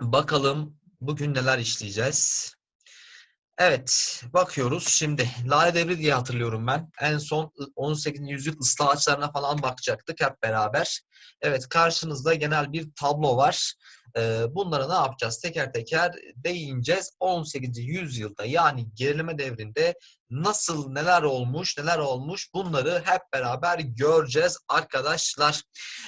Bakalım bugün neler işleyeceğiz. Evet, bakıyoruz. Şimdi Lale Devri diye hatırlıyorum ben. En son 18. yüzyıl ıslahatçılarına falan bakacaktık hep beraber. Evet, karşınızda genel bir tablo var. Ee, Bunlara ne yapacağız? Teker teker değineceğiz. 18. yüzyılda yani gerileme devrinde nasıl neler olmuş, neler olmuş bunları hep beraber göreceğiz arkadaşlar.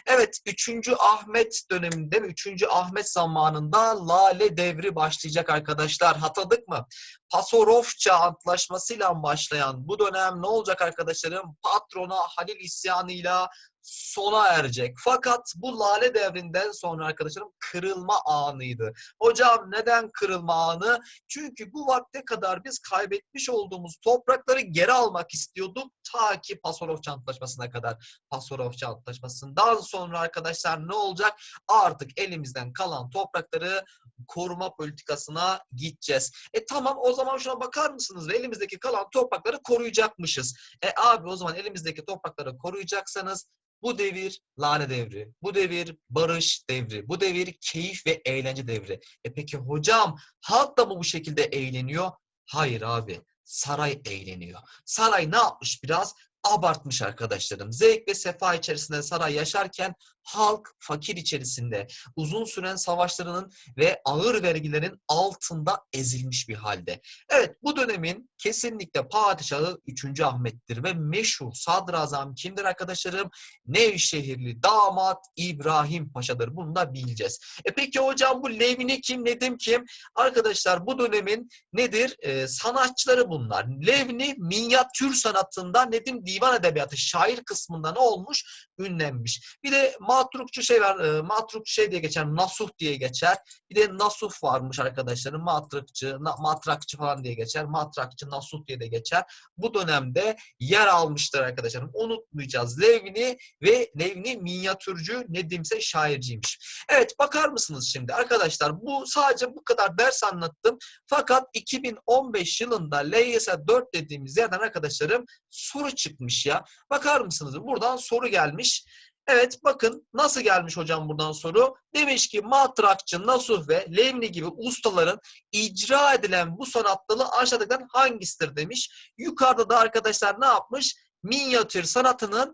Evet, 3. Ahmet döneminde, 3. Ahmet zamanında Lale Devri başlayacak arkadaşlar. Hatırladık mı? Pasarofça antlaşmasıyla başlayan bu dönem ne olacak arkadaşlarım? Patrona Halil isyanıyla sona erecek. Fakat bu lale devrinden sonra arkadaşlarım kırılma anıydı. Hocam neden kırılma anı? Çünkü bu vakte kadar biz kaybetmiş olduğumuz toprakları geri almak istiyorduk ta ki Pasarofça Antlaşması'na kadar. Pasarofça Antlaşması'ndan sonra arkadaşlar ne olacak? Artık elimizden kalan toprakları koruma politikasına gideceğiz. E tamam o zaman şuna bakar mısınız? Elimizdeki kalan toprakları koruyacakmışız. E abi o zaman elimizdeki toprakları koruyacaksanız bu devir lale devri, bu devir barış devri, bu devir keyif ve eğlence devri. E peki hocam halk da mı bu şekilde eğleniyor? Hayır abi saray eğleniyor. Saray ne yapmış biraz? Abartmış arkadaşlarım. Zevk ve sefa içerisinde saray yaşarken halk fakir içerisinde uzun süren savaşlarının ve ağır vergilerin altında ezilmiş bir halde. Evet bu dönemin kesinlikle padişahı 3. Ahmet'tir ve meşhur sadrazam kimdir arkadaşlarım? Nevşehirli damat İbrahim Paşa'dır. Bunu da bileceğiz. E peki hocam bu Levni kim, Nedim kim? Arkadaşlar bu dönemin nedir? Ee, sanatçıları bunlar. Levni minyatür sanatında, Nedim divan edebiyatı, şair kısmında ne olmuş? Ünlenmiş. Bir de matrukçu şey var, e, matrukçu şey diye geçer, nasuh diye geçer. Bir de nasuh varmış arkadaşlarım. Matrakçı, na, matrakçı falan diye geçer. Matrakçı, nasuh diye de geçer. Bu dönemde yer almıştır arkadaşlarım. Unutmayacağız. Levni ve Levni minyatürcü, Nedimse şairciymiş. Evet bakar mısınız şimdi arkadaşlar bu sadece bu kadar ders anlattım. Fakat 2015 yılında LYS 4 dediğimiz yerden arkadaşlarım soru çıkmış ya. Bakar mısınız? Buradan soru gelmiş. Evet bakın nasıl gelmiş hocam buradan soru. Demiş ki matrakçı, nasuh ve levni gibi ustaların icra edilen bu sanat dalı aşağıdakilerden hangisidir demiş. Yukarıda da arkadaşlar ne yapmış? Minyatür sanatının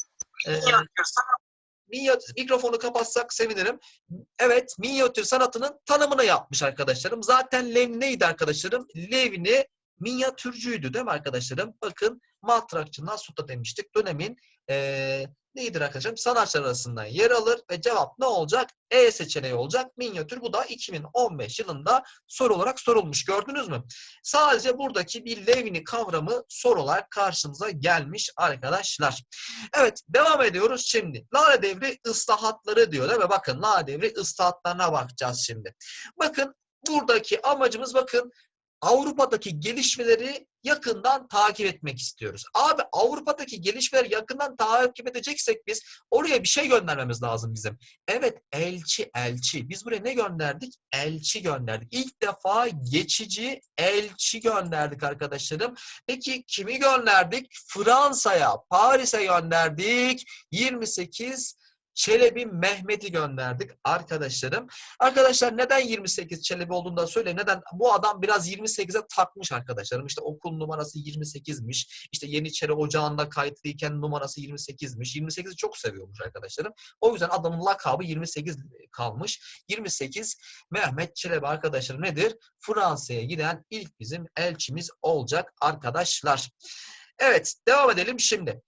e, minyatür, mikrofonu kapatsak sevinirim. Evet, minyatür sanatının tanımını yapmış arkadaşlarım. Zaten Lev neydi arkadaşlarım? Levni minyatürcüydü değil mi arkadaşlarım? Bakın matrakçı Nasuh'ta demiştik. Dönemin eee neyidir arkadaşlarım? Sanatçılar arasından yer alır ve cevap ne olacak? E seçeneği olacak. Minyatür bu da 2015 yılında soru olarak sorulmuş. Gördünüz mü? Sadece buradaki bir Levni kavramı soru olarak karşımıza gelmiş arkadaşlar. Evet devam ediyoruz şimdi. Lale devri ıslahatları diyor değil mi? Bakın Lale devri ıslahatlarına bakacağız şimdi. Bakın buradaki amacımız bakın Avrupa'daki gelişmeleri yakından takip etmek istiyoruz. Abi Avrupa'daki gelişmeleri yakından takip edeceksek biz oraya bir şey göndermemiz lazım bizim. Evet elçi elçi. Biz buraya ne gönderdik? Elçi gönderdik. İlk defa geçici elçi gönderdik arkadaşlarım. Peki kimi gönderdik? Fransa'ya, Paris'e gönderdik. 28 Çelebi Mehmet'i gönderdik arkadaşlarım. Arkadaşlar neden 28 Çelebi olduğunu da söyleyeyim. Neden? Bu adam biraz 28'e takmış arkadaşlarım. İşte okul numarası 28'miş. İşte Yeniçeri Ocağı'nda kayıtlıyken numarası 28'miş. 28'i çok seviyormuş arkadaşlarım. O yüzden adamın lakabı 28 kalmış. 28 Mehmet Çelebi arkadaşlarım nedir? Fransa'ya giden ilk bizim elçimiz olacak arkadaşlar. Evet devam edelim şimdi.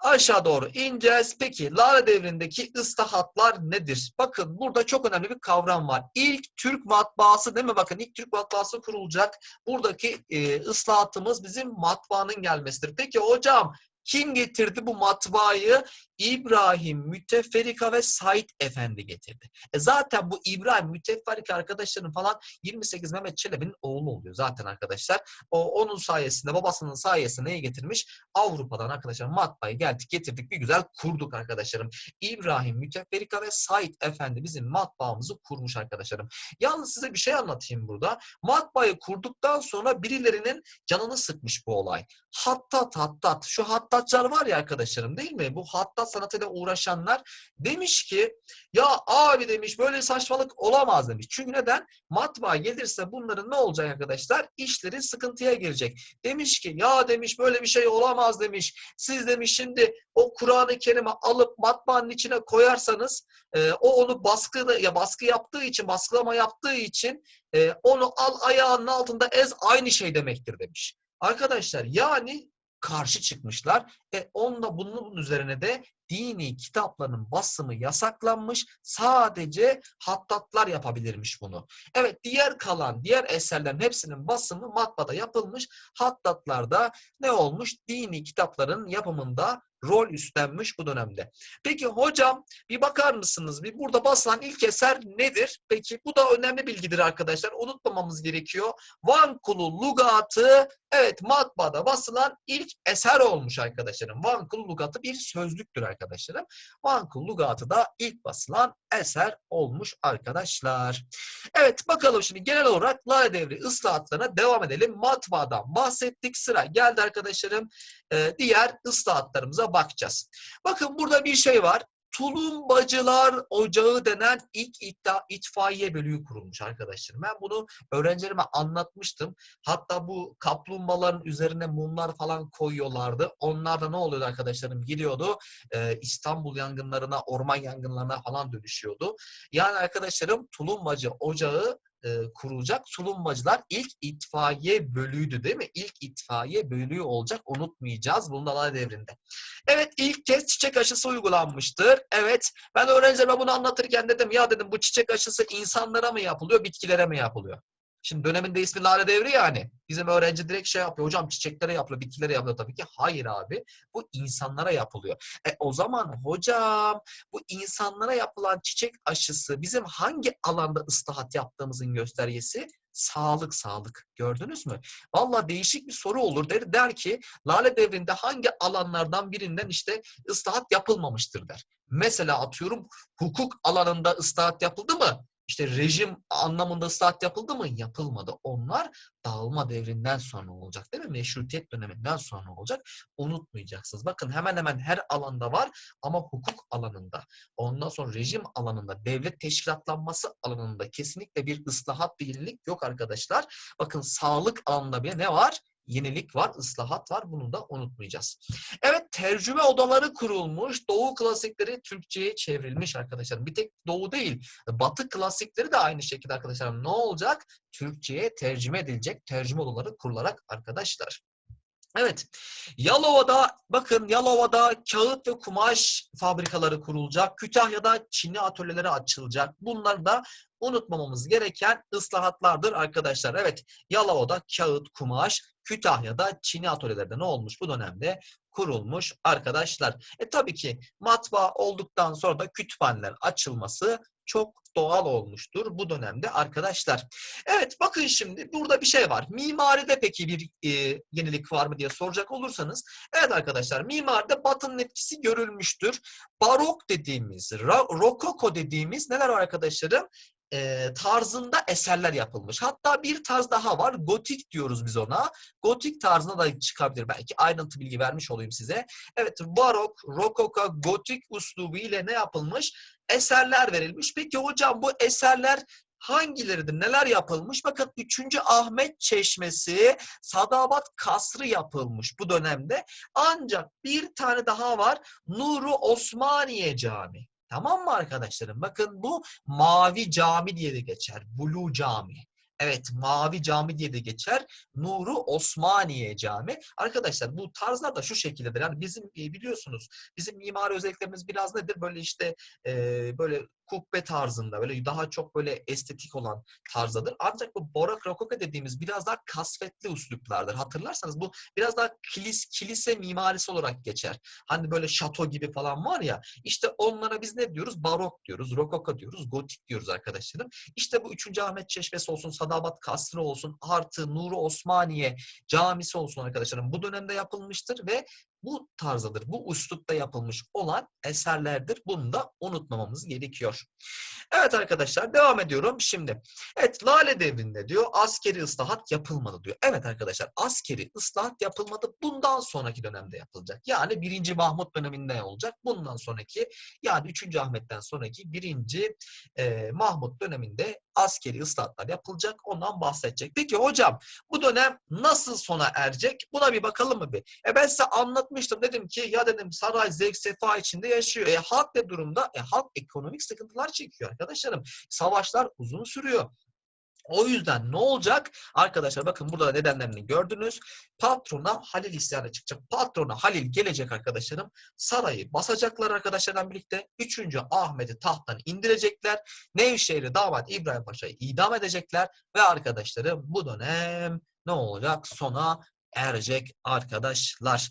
Aşağı doğru ineceğiz. Peki Lara devrindeki ıslahatlar nedir? Bakın burada çok önemli bir kavram var. İlk Türk matbaası değil mi? Bakın ilk Türk matbaası kurulacak. Buradaki e, ıslahatımız bizim matbaanın gelmesidir. Peki hocam kim getirdi bu matbaayı? İbrahim Müteferrika ve Said Efendi getirdi. E zaten bu İbrahim Müteferrika arkadaşlarının falan 28 Mehmet Çelebi'nin oğlu oluyor zaten arkadaşlar. O onun sayesinde babasının sayesinde neyi getirmiş? Avrupa'dan arkadaşlar matbaayı geldik getirdik bir güzel kurduk arkadaşlarım. İbrahim Müteferrika ve Said Efendi bizim matbaamızı kurmuş arkadaşlarım. Yalnız size bir şey anlatayım burada. Matbaayı kurduktan sonra birilerinin canını sıkmış bu olay. Hattat hattat. Şu hattatçılar var ya arkadaşlarım değil mi? Bu hattat inşaat sanatıyla uğraşanlar demiş ki ya abi demiş böyle saçmalık olamaz demiş. Çünkü neden? Matbaa gelirse bunların ne olacak arkadaşlar? İşleri sıkıntıya girecek. Demiş ki ya demiş böyle bir şey olamaz demiş. Siz demiş şimdi o Kur'an-ı Kerim'i alıp matbaanın içine koyarsanız e, o onu baskı ya baskı yaptığı için baskılama yaptığı için e, onu al ayağının altında ez aynı şey demektir demiş. Arkadaşlar yani karşı çıkmışlar. E onunla bunun üzerine de dini kitapların basımı yasaklanmış. Sadece hattatlar yapabilirmiş bunu. Evet diğer kalan diğer eserlerin hepsinin basımı matbaada yapılmış. Hattatlar da ne olmuş? Dini kitapların yapımında rol üstlenmiş bu dönemde. Peki hocam bir bakar mısınız? Bir burada basılan ilk eser nedir? Peki bu da önemli bilgidir arkadaşlar. Unutmamamız gerekiyor. Van Kulu Lugatı evet matbaada basılan ilk eser olmuş arkadaşlarım. Van Kulu Lugatı bir sözlüktür arkadaşlarım. Van Kulu Lugatı da ilk basılan eser olmuş arkadaşlar. Evet bakalım şimdi genel olarak Lale Devri ıslahatlarına devam edelim. Matbaadan bahsettik. Sıra geldi arkadaşlarım. Ee, diğer ıslahatlarımıza bakacağız. Bakın burada bir şey var. Tulumbacılar Ocağı denen ilk iddia, itfaiye bölüğü kurulmuş arkadaşlarım. Ben bunu öğrencilerime anlatmıştım. Hatta bu kaplumbağaların üzerine mumlar falan koyuyorlardı. Onlar da ne oluyordu arkadaşlarım? Gidiyordu e, İstanbul yangınlarına, orman yangınlarına falan dönüşüyordu. Yani arkadaşlarım Tulumbacı Ocağı e, kurulacak. Tulumbacılar ilk itfaiye bölüğüydü değil mi? İlk itfaiye bölüğü olacak. Unutmayacağız. Bunun da devrinde. Evet ilk kez çiçek aşısı uygulanmıştır. Evet ben öğrencilerime bunu anlatırken dedim ya dedim bu çiçek aşısı insanlara mı yapılıyor, bitkilere mi yapılıyor? Şimdi döneminde ismi Lale Devri yani. Bizim öğrenci direkt şey yapıyor. Hocam çiçeklere yapılıyor, bitkilere yapılıyor tabii ki. Hayır abi. Bu insanlara yapılıyor. E o zaman hocam bu insanlara yapılan çiçek aşısı bizim hangi alanda ıslahat yaptığımızın göstergesi? Sağlık sağlık. Gördünüz mü? Valla değişik bir soru olur. Der, der ki Lale Devri'nde hangi alanlardan birinden işte ıslahat yapılmamıştır der. Mesela atıyorum hukuk alanında ıslahat yapıldı mı? İşte rejim anlamında ıslahat yapıldı mı? Yapılmadı. Onlar dağılma devrinden sonra olacak değil mi? Meşrutiyet döneminden sonra olacak. Unutmayacaksınız. Bakın hemen hemen her alanda var ama hukuk alanında. Ondan sonra rejim alanında, devlet teşkilatlanması alanında kesinlikle bir ıslahat, bir yok arkadaşlar. Bakın sağlık alanında bile ne var? Yenilik var, ıslahat var. Bunu da unutmayacağız. Evet tercüme odaları kurulmuş. Doğu klasikleri Türkçe'ye çevrilmiş arkadaşlar. Bir tek Doğu değil. Batı klasikleri de aynı şekilde arkadaşlar. Ne olacak? Türkçe'ye tercüme edilecek. Tercüme odaları kurularak arkadaşlar. Evet. Yalova'da bakın Yalova'da kağıt ve kumaş fabrikaları kurulacak. Kütahya'da Çinli atölyeleri açılacak. Bunlar da unutmamamız gereken ıslahatlardır arkadaşlar. Evet Yalova'da kağıt, kumaş, Kütahya'da Çinli atölyelerde ne olmuş bu dönemde? Kurulmuş arkadaşlar. E tabii ki matbaa olduktan sonra da kütüphaneler açılması çok doğal olmuştur bu dönemde arkadaşlar. Evet bakın şimdi burada bir şey var. Mimaride peki bir e, yenilik var mı diye soracak olursanız. Evet arkadaşlar mimaride batının etkisi görülmüştür. Barok dediğimiz, rokoko dediğimiz neler var arkadaşlarım? E, tarzında eserler yapılmış. Hatta bir tarz daha var. Gotik diyoruz biz ona. Gotik tarzına da çıkabilir. Belki ayrıntı bilgi vermiş olayım size. Evet barok, rokoka, gotik uslubu ile ne yapılmış? Eserler verilmiş. Peki hocam bu eserler hangileridir? Neler yapılmış? Bakın 3. Ahmet Çeşmesi, Sadabat Kasrı yapılmış bu dönemde. Ancak bir tane daha var. Nuru Osmaniye Camii. Tamam mı arkadaşlarım? Bakın bu mavi cami diye de geçer. Blue cami. Evet mavi cami diye de geçer. Nuru Osmaniye Cami. Arkadaşlar bu tarzlar da şu şekildedir. Yani bizim e, biliyorsunuz bizim mimari özelliklerimiz biraz nedir? Böyle işte e, böyle kubbe tarzında böyle daha çok böyle estetik olan tarzdadır. Ancak bu Baroque Rokoko dediğimiz biraz daha kasvetli üsluplardır. Hatırlarsanız bu biraz daha kilis, kilise mimarisi olarak geçer. Hani böyle şato gibi falan var ya işte onlara biz ne diyoruz? Barok diyoruz, Rokoko diyoruz, Gotik diyoruz arkadaşlarım. İşte bu 3. Ahmet Çeşmesi olsun, Sadabat Kasrı olsun, artı Nuru Osmaniye camisi olsun arkadaşlarım. Bu dönemde yapılmıştır ve bu tarzdadır. Bu üslupta yapılmış olan eserlerdir. Bunu da unutmamamız gerekiyor. Evet arkadaşlar devam ediyorum şimdi. Evet Lale devrinde diyor askeri ıslahat yapılmadı diyor. Evet arkadaşlar askeri ıslahat yapılmadı. Bundan sonraki dönemde yapılacak. Yani 1. Mahmut döneminde olacak. Bundan sonraki yani 3. Ahmet'ten sonraki 1. E, Mahmut döneminde askeri ıslahatlar yapılacak. Ondan bahsedecek. Peki hocam bu dönem nasıl sona erecek? Buna bir bakalım mı bir? E ben size anlatmıştım. Dedim ki ya dedim saray zevk sefa içinde yaşıyor. E halk ne durumda? E halk ekonomik sıkıntılar çekiyor arkadaşlarım. Savaşlar uzun sürüyor. O yüzden ne olacak? Arkadaşlar bakın burada da nedenlerini gördünüz. Patrona Halil isyana çıkacak. Patrona Halil gelecek arkadaşlarım. Sarayı basacaklar arkadaşlarla birlikte. Üçüncü Ahmet'i tahttan indirecekler. Nevşehir'i damat İbrahim Paşa'yı idam edecekler. Ve arkadaşlarım bu dönem ne olacak? Sona erecek arkadaşlar.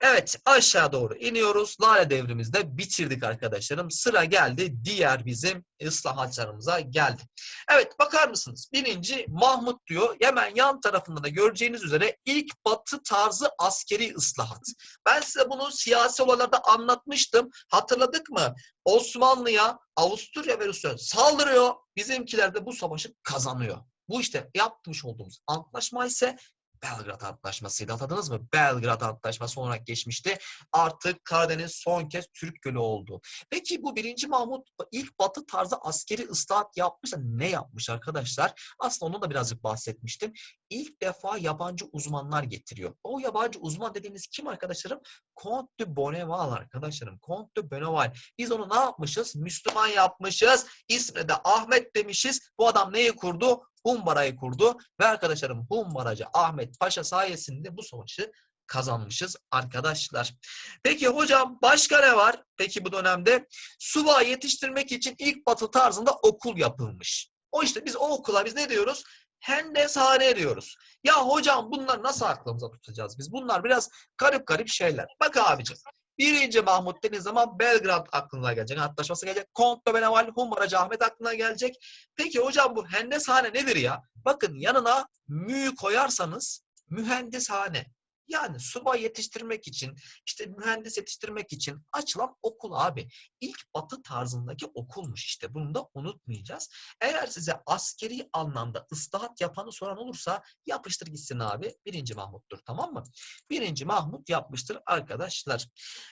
Evet aşağı doğru iniyoruz. Lale devrimizde bitirdik arkadaşlarım. Sıra geldi diğer bizim ıslahatçılarımıza geldi. Evet bakar mısınız? Birinci Mahmut diyor. Hemen yan tarafında da göreceğiniz üzere ilk batı tarzı askeri ıslahat. Ben size bunu siyasi olaylarda anlatmıştım. Hatırladık mı? Osmanlı'ya Avusturya ve Rusya saldırıyor. Bizimkiler de bu savaşı kazanıyor. Bu işte yapmış olduğumuz antlaşma ise Belgrad Antlaşması'ydı. Hatırladınız mı? Belgrad Antlaşması olarak geçmişti. Artık Karadeniz son kez Türk Gölü oldu. Peki bu birinci Mahmut ilk batı tarzı askeri ıslahat yapmış da ne yapmış arkadaşlar? Aslında onu da birazcık bahsetmiştim. İlk defa yabancı uzmanlar getiriyor. O yabancı uzman dediğiniz kim arkadaşlarım? Comte de Bonneval arkadaşlarım. Comte de Bonneval. Biz onu ne yapmışız? Müslüman yapmışız. İsmine de Ahmet demişiz. Bu adam neyi kurdu? Humbara'yı kurdu ve arkadaşlarım Humbaracı Ahmet Paşa sayesinde bu savaşı kazanmışız arkadaşlar. Peki hocam başka ne var? Peki bu dönemde subay yetiştirmek için ilk batı tarzında okul yapılmış. O işte biz o okula biz ne diyoruz? Hendeshane diyoruz. Ya hocam bunlar nasıl aklımıza tutacağız biz? Bunlar biraz garip garip şeyler. Bak abicim. Birinci Mahmut dediğiniz zaman Belgrad aklına gelecek. Antlaşması gelecek. Kont Beneval, Humbaracı Ahmet aklına gelecek. Peki hocam bu hendeshane nedir ya? Bakın yanına mü koyarsanız mühendishane. Yani subay yetiştirmek için, işte mühendis yetiştirmek için açılan okul abi. İlk batı tarzındaki okulmuş işte. Bunu da unutmayacağız. Eğer size askeri anlamda ıslahat yapanı soran olursa yapıştır gitsin abi. Birinci Mahmut'tur tamam mı? Birinci Mahmut yapmıştır arkadaşlar.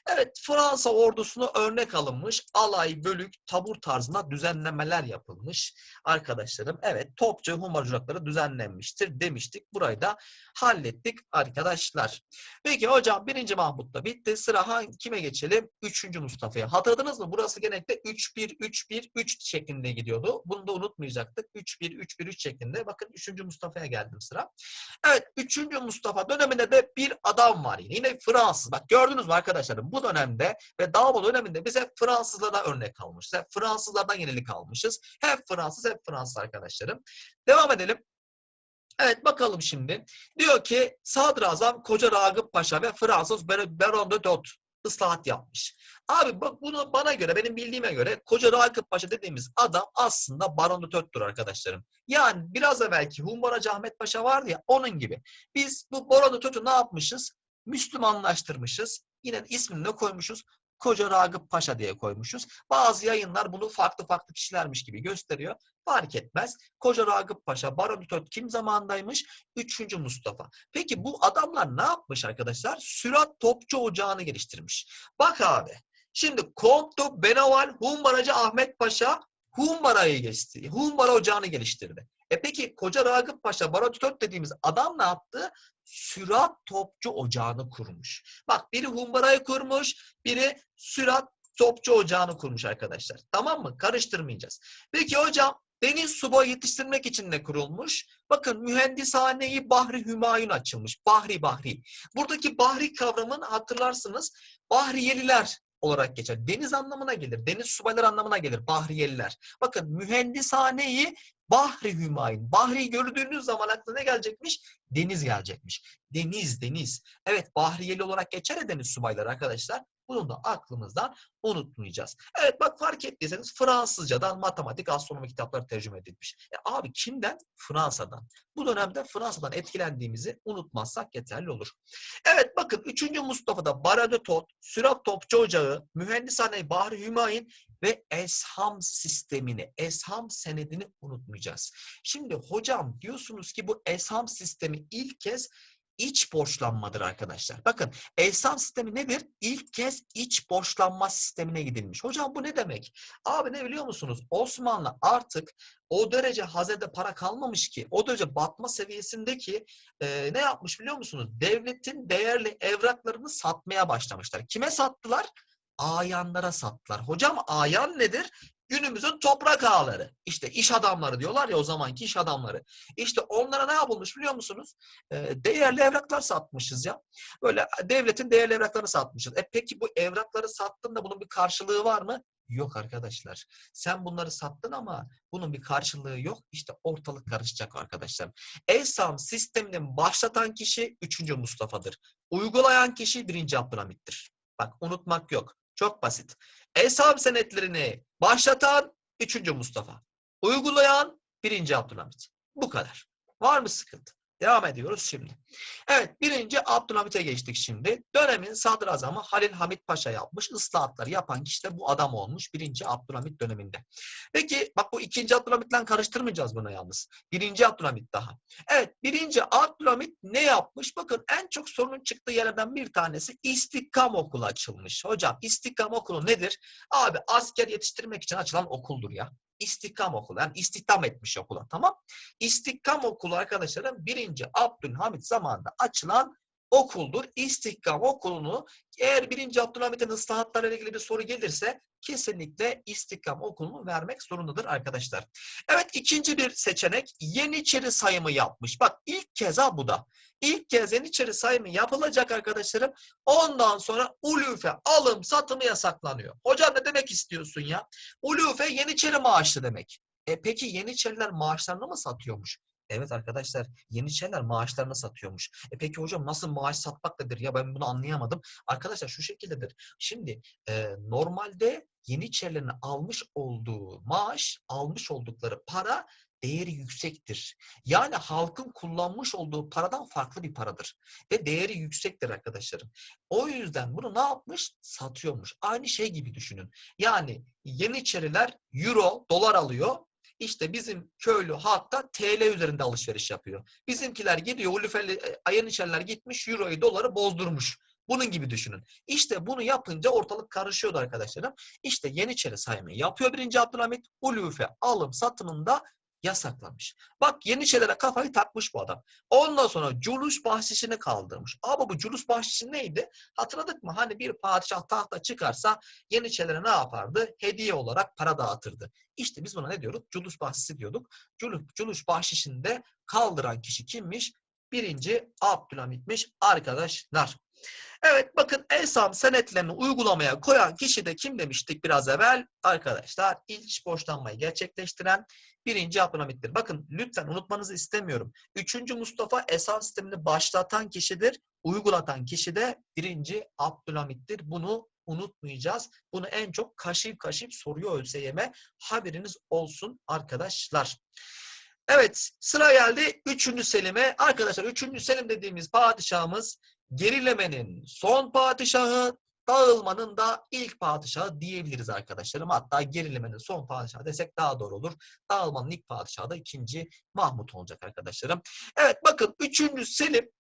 Evet Fransa ordusunu örnek alınmış. Alay, bölük, tabur tarzında düzenlemeler yapılmış. Arkadaşlarım evet topçu humarcılıkları düzenlenmiştir demiştik. Burayı da hallettik arkadaşlar. Peki hocam birinci Mahmut da bitti. Sıra hangi, kime geçelim? Üçüncü Mustafa'ya. Hatırladınız mı? Burası genellikle 3-1-3-1-3 şeklinde gidiyordu. Bunu da unutmayacaktık. 3-1-3-1-3 şeklinde. Bakın üçüncü Mustafa'ya geldim sıra. Evet üçüncü Mustafa döneminde de bir adam var yine. Yine Fransız. Bak gördünüz mü arkadaşlarım? Bu dönemde ve Davul döneminde biz hep Fransızlara örnek almışız. Hep Fransızlardan yenilik almışız. Hep Fransız hep Fransız arkadaşlarım. Devam edelim. Evet bakalım şimdi. Diyor ki Sadrazam Koca Ragıp Paşa ve Fransız Baron de Dot ıslahat yapmış. Abi bak bunu bana göre benim bildiğime göre Koca Ragıp Paşa dediğimiz adam aslında Baron de Dot'tur arkadaşlarım. Yani biraz evvelki Humbaracı Ahmet Paşa vardı ya onun gibi. Biz bu Baron de Dot'u ne yapmışız? Müslümanlaştırmışız. Yine ismini ne koymuşuz? Koca Ragıp Paşa diye koymuşuz. Bazı yayınlar bunu farklı farklı kişilermiş gibi gösteriyor. Fark etmez. Koca Ragıp Paşa, Baron Töt kim zamandaymış? Üçüncü Mustafa. Peki bu adamlar ne yapmış arkadaşlar? Sürat Topçu Ocağı'nı geliştirmiş. Bak abi. Şimdi Kontu, Benaval, Humbaracı Ahmet Paşa Humbara'yı geçti. Humbara Ocağı'nı geliştirdi. E peki Koca Ragıp Paşa, Baron Töt dediğimiz adam ne yaptı? Sürat Topçu Ocağı'nı kurmuş. Bak biri Humbara'yı kurmuş, biri Sürat Topçu Ocağı'nı kurmuş arkadaşlar. Tamam mı? Karıştırmayacağız. Peki hocam deniz subayı yetiştirmek için ne kurulmuş? Bakın mühendishaneyi Bahri Hümayun açılmış. Bahri Bahri. Buradaki Bahri kavramını hatırlarsınız. Bahriyeliler olarak geçer. Deniz anlamına gelir. Deniz subaylar anlamına gelir. Bahriyeliler. Bakın mühendishaneyi Bahri Hümayun. Bahri gördüğünüz zaman aklına ne gelecekmiş? Deniz gelecekmiş. Deniz, deniz. Evet Bahriyeli olarak geçer ya deniz subayları arkadaşlar. Bunu da aklımızdan unutmayacağız. Evet bak fark ettiyseniz Fransızcadan matematik, astronomi kitapları tercüme edilmiş. E abi kimden? Fransa'dan. Bu dönemde Fransa'dan etkilendiğimizi unutmazsak yeterli olur. Evet bakın 3. Mustafa'da Barade Tot, Topçu Ocağı, Mühendishane Bahri Hümayun ve Esham sistemini, Esham senedini unutmayacağız. Şimdi hocam diyorsunuz ki bu Esham sistemi ilk kez iç borçlanmadır arkadaşlar. Bakın Esham sistemi nedir? İlk kez iç borçlanma sistemine gidilmiş. Hocam bu ne demek? Abi ne biliyor musunuz? Osmanlı artık o derece hazede para kalmamış ki, o derece batma seviyesindeki e, ne yapmış biliyor musunuz? Devletin değerli evraklarını satmaya başlamışlar. Kime sattılar? Ayanlara sattılar. Hocam ayan nedir? Günümüzün toprak ağları. İşte iş adamları diyorlar ya o zamanki iş adamları. İşte onlara ne yapılmış biliyor musunuz? E, değerli evraklar satmışız ya. Böyle devletin değerli evraklarını satmışız. E peki bu evrakları sattın da bunun bir karşılığı var mı? Yok arkadaşlar. Sen bunları sattın ama bunun bir karşılığı yok. İşte ortalık karışacak arkadaşlar. Esam sistemini başlatan kişi 3. Mustafa'dır. Uygulayan kişi 1. Abdülhamit'tir. Bak unutmak yok. Çok basit. Esam senetlerini başlatan 3. Mustafa. Uygulayan 1. Abdülhamit. Bu kadar. Var mı sıkıntı? Devam ediyoruz şimdi. Evet birinci Abdülhamit'e geçtik şimdi. Dönemin sadrazamı Halil Hamit Paşa yapmış. Islahatları yapan kişi de bu adam olmuş birinci Abdülhamit döneminde. Peki bak bu ikinci Abdülhamit'le karıştırmayacağız bunu yalnız. Birinci Abdülhamit daha. Evet birinci Abdülhamit ne yapmış? Bakın en çok sorunun çıktığı yerlerden bir tanesi İstikkam Okulu açılmış. Hocam İstikkam Okulu nedir? Abi asker yetiştirmek için açılan okuldur ya. İstihdam okulu. Yani istihdam etmiş okula tamam. İstihdam okulu arkadaşlarım birinci Abdülhamit zamanında açılan okuldur. İstihdam okulunu eğer birinci Abdülhamit'in ıslahatlarıyla ilgili bir soru gelirse kesinlikle istihdam okulunu vermek zorundadır arkadaşlar. Evet ikinci bir seçenek Yeniçeri sayımı yapmış. Bak ilk kez ha bu da. İlk kez Yeniçeri sayımı yapılacak arkadaşlarım. Ondan sonra ulufe alım satımı yasaklanıyor. Hocam ne demek istiyorsun ya? Ulufe Yeniçeri maaşlı demek. E peki Yeniçeriler maaşlarını mı satıyormuş? Evet arkadaşlar Yeniçeriler maaşlarını satıyormuş. E peki hocam nasıl maaş satmak nedir? Ya ben bunu anlayamadım. Arkadaşlar şu şekildedir. Şimdi e, normalde Yeniçerilerin almış olduğu maaş, almış oldukları para değeri yüksektir. Yani halkın kullanmış olduğu paradan farklı bir paradır. Ve değeri yüksektir arkadaşlarım. O yüzden bunu ne yapmış? Satıyormuş. Aynı şey gibi düşünün. Yani Yeniçeriler euro, dolar alıyor. İşte bizim köylü hatta TL üzerinde alışveriş yapıyor. Bizimkiler gidiyor, Ulufeli, Yeniçeriler gitmiş, euroyu, doları bozdurmuş. Bunun gibi düşünün. İşte bunu yapınca ortalık karışıyordu arkadaşlarım. İşte Yeniçeri sayımı yapıyor birinci Abdülhamit. Ulufe alım satımında yasaklamış. Bak Yeniçerilere kafayı takmış bu adam. Ondan sonra culus bahşişini kaldırmış. Ama bu culus bahşişi neydi? Hatırladık mı? Hani bir padişah tahta çıkarsa Yeniçerilere ne yapardı? Hediye olarak para dağıtırdı. İşte biz buna ne diyorduk? Culus bahşişi diyorduk. Culus, culus bahşişini de kaldıran kişi kimmiş? Birinci Abdülhamit'miş arkadaşlar. Evet bakın Esam senetlerini uygulamaya koyan kişi de kim demiştik biraz evvel? Arkadaşlar ilk borçlanmayı gerçekleştiren birinci Abdülhamit'tir. Bakın lütfen unutmanızı istemiyorum. Üçüncü Mustafa Esam sistemini başlatan kişidir. Uygulatan kişi de birinci Abdülhamit'tir. Bunu unutmayacağız. Bunu en çok kaşıyıp kaşıyıp soruyor ÖSYM. Haberiniz olsun arkadaşlar. Evet sıra geldi 3. Selim'e. Arkadaşlar 3. Selim dediğimiz padişahımız gerilemenin son padişahı, dağılmanın da ilk padişahı diyebiliriz arkadaşlarım. Hatta gerilemenin son padişahı desek daha doğru olur. Dağılmanın ilk padişahı da ikinci Mahmut olacak arkadaşlarım. Evet bakın 3. Selim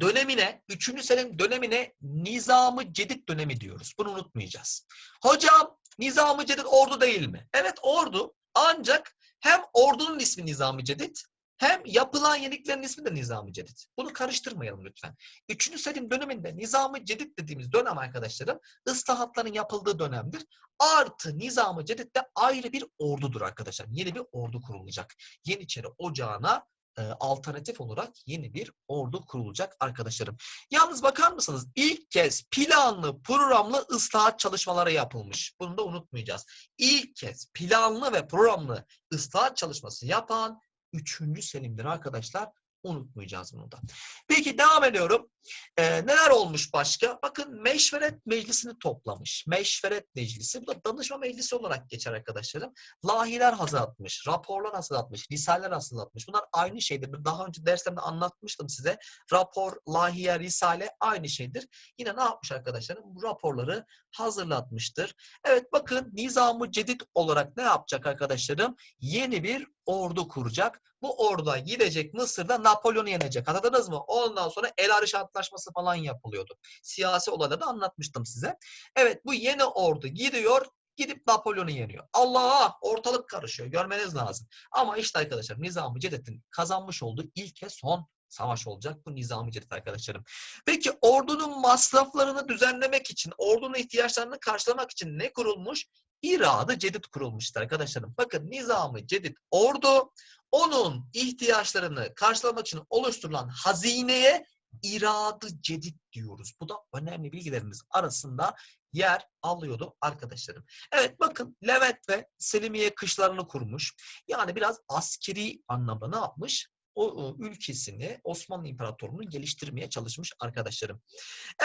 dönemine, 3. Selim dönemine Nizamı Cedid dönemi diyoruz. Bunu unutmayacağız. Hocam Nizamı Cedid ordu değil mi? Evet ordu ancak hem ordunun ismi Nizami Cedid hem yapılan yeniliklerin ismi de Nizami Cedid. Bunu karıştırmayalım lütfen. Üçüncü Selim döneminde Nizami Cedid dediğimiz dönem arkadaşlarım ıslahatların yapıldığı dönemdir. Artı Nizami Cedid de ayrı bir ordudur arkadaşlar. Yeni bir ordu kurulacak. Yeniçeri Ocağı'na e, alternatif olarak yeni bir ordu kurulacak arkadaşlarım. Yalnız bakar mısınız? İlk kez planlı, programlı ıslahat çalışmaları yapılmış. Bunu da unutmayacağız. İlk kez planlı ve programlı ıslahat çalışması yapan 3. Selim'dir arkadaşlar. Unutmayacağız bunu da. Peki devam ediyorum. Ee, neler olmuş başka? Bakın Meşveret Meclisi'ni toplamış. Meşveret Meclisi. Bu da danışma meclisi olarak geçer arkadaşlarım. Lahiler hazırlatmış, raporlar hazırlatmış, risaleler hazırlatmış. Bunlar aynı şeydir. Daha önce derslerimde anlatmıştım size. Rapor, lahiye, risale aynı şeydir. Yine ne yapmış arkadaşlarım? Bu raporları hazırlatmıştır. Evet bakın Nizam-ı Cedid olarak ne yapacak arkadaşlarım? Yeni bir ordu kuracak. Bu orduda gidecek Mısır'da Napolyon'u yenecek. Hatırladınız mı? Ondan sonra El Ariş Antlaşması falan yapılıyordu. Siyasi olayları da anlatmıştım size. Evet bu yeni ordu gidiyor gidip Napolyon'u yeniyor. Allah ortalık karışıyor. Görmeniz lazım. Ama işte arkadaşlar Nizam-ı Cedid'in kazanmış olduğu ilk ve son savaş olacak bu Nizam-ı Cedid arkadaşlarım. Peki ordunun masraflarını düzenlemek için, ordunun ihtiyaçlarını karşılamak için ne kurulmuş? İradı Cedid kurulmuştur arkadaşlarım. Bakın Nizam-ı Cedid ordu onun ihtiyaçlarını karşılamak için oluşturulan hazineye iradı cedid diyoruz. Bu da önemli bilgilerimiz arasında yer alıyordu arkadaşlarım. Evet bakın Levent ve Selimiye kışlarını kurmuş. Yani biraz askeri anlamda ne yapmış? O, ülkesini Osmanlı İmparatorluğu'nu geliştirmeye çalışmış arkadaşlarım.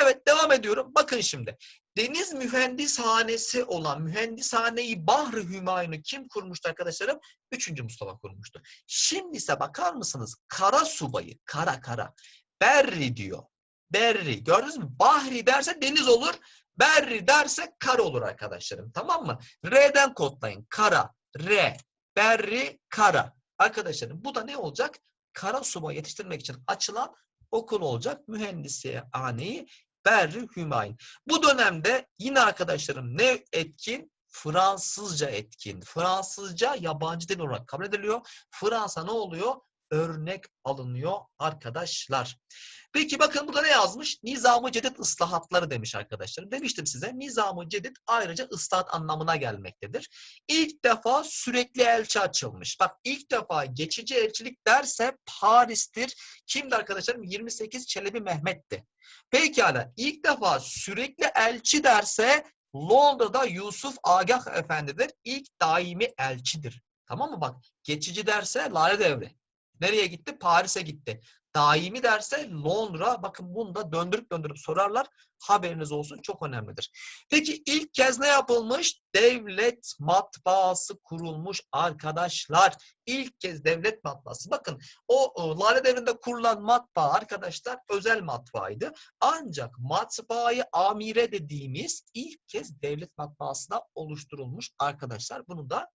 Evet devam ediyorum. Bakın şimdi. Deniz mühendishanesi olan mühendishaneyi Bahri Hümayun'u kim kurmuştu arkadaşlarım? Üçüncü Mustafa kurmuştu. Şimdi ise bakar mısınız? Kara subayı, kara kara. Berri diyor. Berri. Gördünüz mü? Bahri derse deniz olur. Berri derse kara olur arkadaşlarım. Tamam mı? R'den kodlayın. Kara. R. Berri. Kara. Arkadaşlarım bu da ne olacak? Kara subay yetiştirmek için açılan okul olacak. Mühendisliğe haneyi Berri Hümayun. Bu dönemde yine arkadaşlarım ne etkin? Fransızca etkin. Fransızca yabancı dil olarak kabul ediliyor. Fransa ne oluyor? Örnek alınıyor arkadaşlar. Peki bakın burada ne yazmış? Nizam-ı Cedid ıslahatları demiş arkadaşlar. Demiştim size Nizam-ı Cedid ayrıca ıslahat anlamına gelmektedir. İlk defa sürekli elçi açılmış. Bak ilk defa geçici elçilik derse Paris'tir. Kimdi arkadaşlarım? 28 Çelebi Mehmet'ti. Pekala ilk defa sürekli elçi derse Londra'da Yusuf Agah Efendi'dir. İlk daimi elçidir. Tamam mı? Bak geçici derse Lale Devri. Nereye gitti? Paris'e gitti. Daimi derse Londra. Bakın bunu da döndürüp döndürüp sorarlar. Haberiniz olsun çok önemlidir. Peki ilk kez ne yapılmış? Devlet matbaası kurulmuş arkadaşlar. İlk kez devlet matbaası. Bakın o, o Lale Devri'nde kurulan matbaa arkadaşlar özel matbaaydı. Ancak matbaayı amire dediğimiz ilk kez devlet matbaasına oluşturulmuş arkadaşlar. Bunu da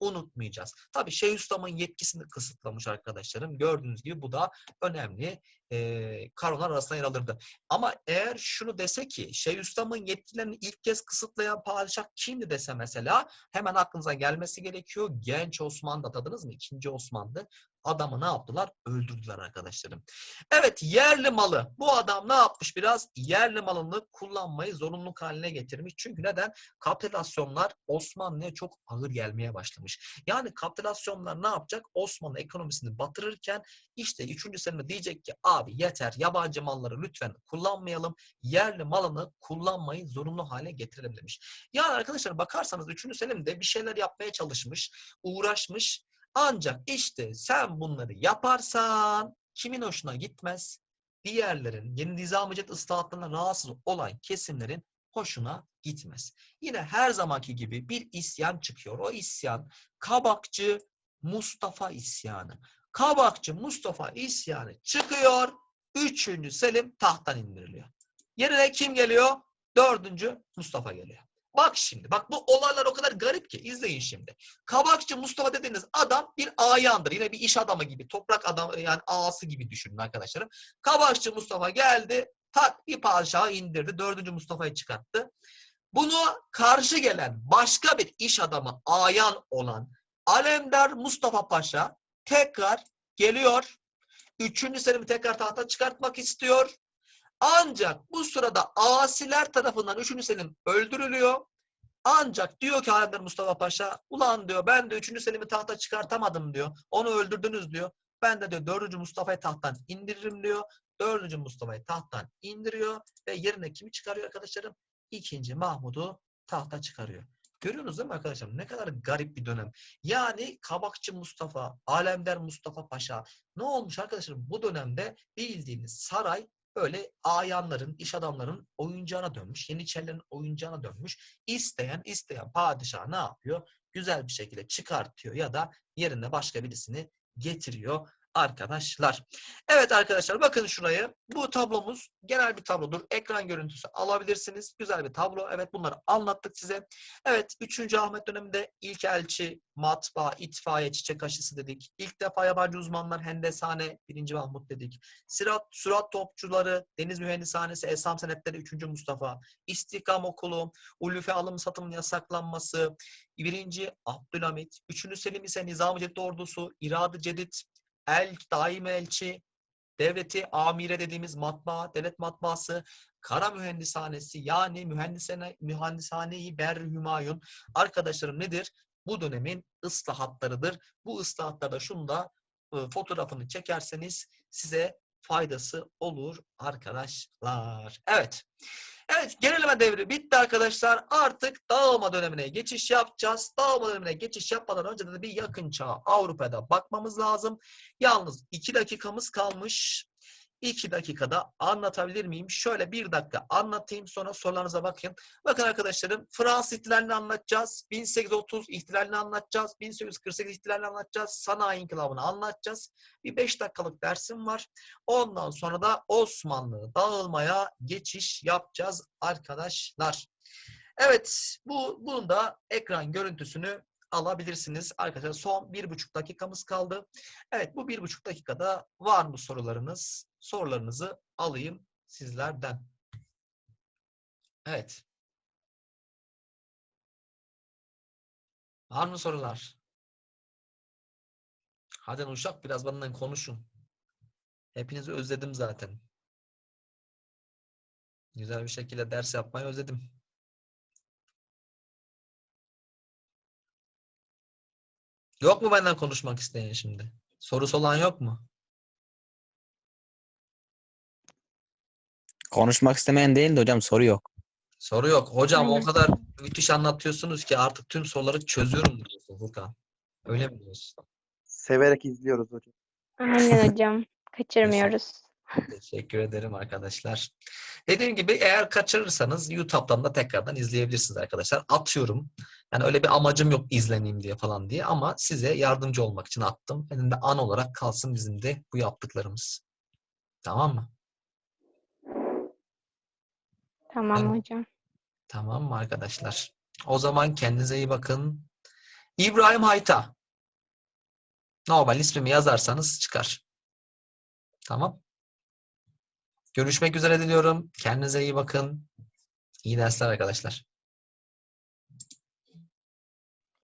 unutmayacağız. Tabii Şeyhülislam'ın yetkisini kısıtlamış arkadaşlarım. Gördüğünüz gibi bu da önemli e, kanunlar arasında yer alırdı. Ama eğer şunu dese ki Şeyhülislam'ın yetkilerini ilk kez kısıtlayan padişah kimdi dese mesela hemen aklınıza gelmesi gerekiyor. Genç Osmanlı tadınız mı? İkinci Osmanlı. Adamı ne yaptılar? Öldürdüler arkadaşlarım. Evet yerli malı. Bu adam ne yapmış biraz? Yerli malını kullanmayı zorunluluk haline getirmiş. Çünkü neden? Kapitülasyonlar Osmanlı'ya çok ağır gelmeye başlamış. Yani kapitülasyonlar ne yapacak? Osmanlı ekonomisini batırırken işte 3. Selim'e diyecek ki abi yeter yabancı malları lütfen kullanmayalım. Yerli malını kullanmayı zorunlu hale getirelim demiş. Yani arkadaşlar bakarsanız 3. Selim de bir şeyler yapmaya çalışmış, uğraşmış. Ancak işte sen bunları yaparsan kimin hoşuna gitmez? Diğerlerin yeni nizam-ı cedid ıslahatlarına rahatsız olan kesimlerin hoşuna gitmez. Yine her zamanki gibi bir isyan çıkıyor. O isyan Kabakçı Mustafa isyanı. Kabakçı Mustafa isyanı çıkıyor. Üçüncü Selim tahttan indiriliyor. Yerine kim geliyor? Dördüncü Mustafa geliyor. Bak şimdi, bak bu olaylar o kadar garip ki. izleyin şimdi. Kabakçı Mustafa dediğiniz adam bir ayandır. Yine bir iş adamı gibi, toprak adamı yani ağası gibi düşünün arkadaşlarım. Kabakçı Mustafa geldi, tak bir padişahı indirdi. Dördüncü Mustafa'yı çıkarttı. Bunu karşı gelen başka bir iş adamı ayan olan Alemdar Mustafa Paşa tekrar geliyor. Üçüncü Selim'i tekrar tahta çıkartmak istiyor. Ancak bu sırada asiler tarafından 3. Selim öldürülüyor. Ancak diyor ki Alemdar Mustafa Paşa ulan diyor ben de 3. Selim'i tahta çıkartamadım diyor. Onu öldürdünüz diyor. Ben de diyor 4. Mustafa'yı tahttan indiririm diyor. 4. Mustafa'yı tahttan indiriyor ve yerine kimi çıkarıyor arkadaşlarım? 2. Mahmud'u tahta çıkarıyor. Görüyorsunuz değil mi arkadaşlar? Ne kadar garip bir dönem. Yani Kabakçı Mustafa, Alemdar Mustafa Paşa. Ne olmuş arkadaşlar? Bu dönemde bildiğiniz saray böyle ayanların, iş adamların oyuncağına dönmüş. Yeniçerilerin oyuncağına dönmüş. İsteyen isteyen padişah ne yapıyor? Güzel bir şekilde çıkartıyor ya da yerine başka birisini getiriyor arkadaşlar. Evet arkadaşlar bakın şurayı. Bu tablomuz genel bir tablodur. Ekran görüntüsü alabilirsiniz. Güzel bir tablo. Evet bunları anlattık size. Evet 3. Ahmet döneminde ilk elçi, matbaa, itfaiye, çiçek aşısı dedik. İlk defa yabancı uzmanlar Hendesane 1. Mahmut dedik. Sirat, sürat topçuları, deniz mühendishanesi, Esam senetleri 3. Mustafa. İstikam okulu, ulufe alım satımın yasaklanması, 1. Abdülhamit, 3. Selim ise Nizam-ı ordusu, İradı Cedid, El daim elçi, devleti amire dediğimiz matbaa, devlet matbaası, kara mühendishanesi yani mühendisane, mühendishane-i ber hümayun arkadaşlarım nedir? Bu dönemin ıslahatlarıdır. Bu ıslahatlarda şunu da e, fotoğrafını çekerseniz size faydası olur arkadaşlar. Evet. Evet gerileme devri bitti arkadaşlar. Artık dağılma dönemine geçiş yapacağız. Dağılma dönemine geçiş yapmadan önce de bir yakın çağ Avrupa'da bakmamız lazım. Yalnız iki dakikamız kalmış. İki dakikada anlatabilir miyim? Şöyle bir dakika anlatayım sonra sorularınıza bakın. Bakın arkadaşlarım Fransız ihtilalini anlatacağız. 1830 ihtilalini anlatacağız. 1848 ihtilalini anlatacağız. Sanayi inkılabını anlatacağız. Bir beş dakikalık dersim var. Ondan sonra da Osmanlı dağılmaya geçiş yapacağız arkadaşlar. Evet bu bunun da ekran görüntüsünü alabilirsiniz. Arkadaşlar son bir buçuk dakikamız kaldı. Evet bu bir buçuk dakikada var mı sorularınız? Sorularınızı alayım sizlerden. Evet. Var mı sorular? Hadi uşak biraz benden konuşun. Hepinizi özledim zaten. Güzel bir şekilde ders yapmayı özledim. Yok mu benden konuşmak isteyen şimdi? Sorusu olan yok mu? Konuşmak istemeyen değil de hocam soru yok. Soru yok. Hocam o kadar müthiş anlatıyorsunuz ki artık tüm soruları çözüyorum diyorsun Furkan. Öyle mi diyorsun? Severek izliyoruz hocam. Aynen hocam. Kaçırmıyoruz. Teşekkür ederim arkadaşlar. Dediğim gibi eğer kaçırırsanız YouTube'dan da tekrardan izleyebilirsiniz arkadaşlar. Atıyorum. Yani öyle bir amacım yok izleneyim diye falan diye ama size yardımcı olmak için attım. Benim de an olarak kalsın bizim de bu yaptıklarımız. Tamam mı? Tamam hocam. Tamam mı arkadaşlar? O zaman kendinize iyi bakın. İbrahim Hayta. Normal ismimi yazarsanız çıkar. Tamam. Görüşmek üzere diliyorum. Kendinize iyi bakın. İyi dersler arkadaşlar.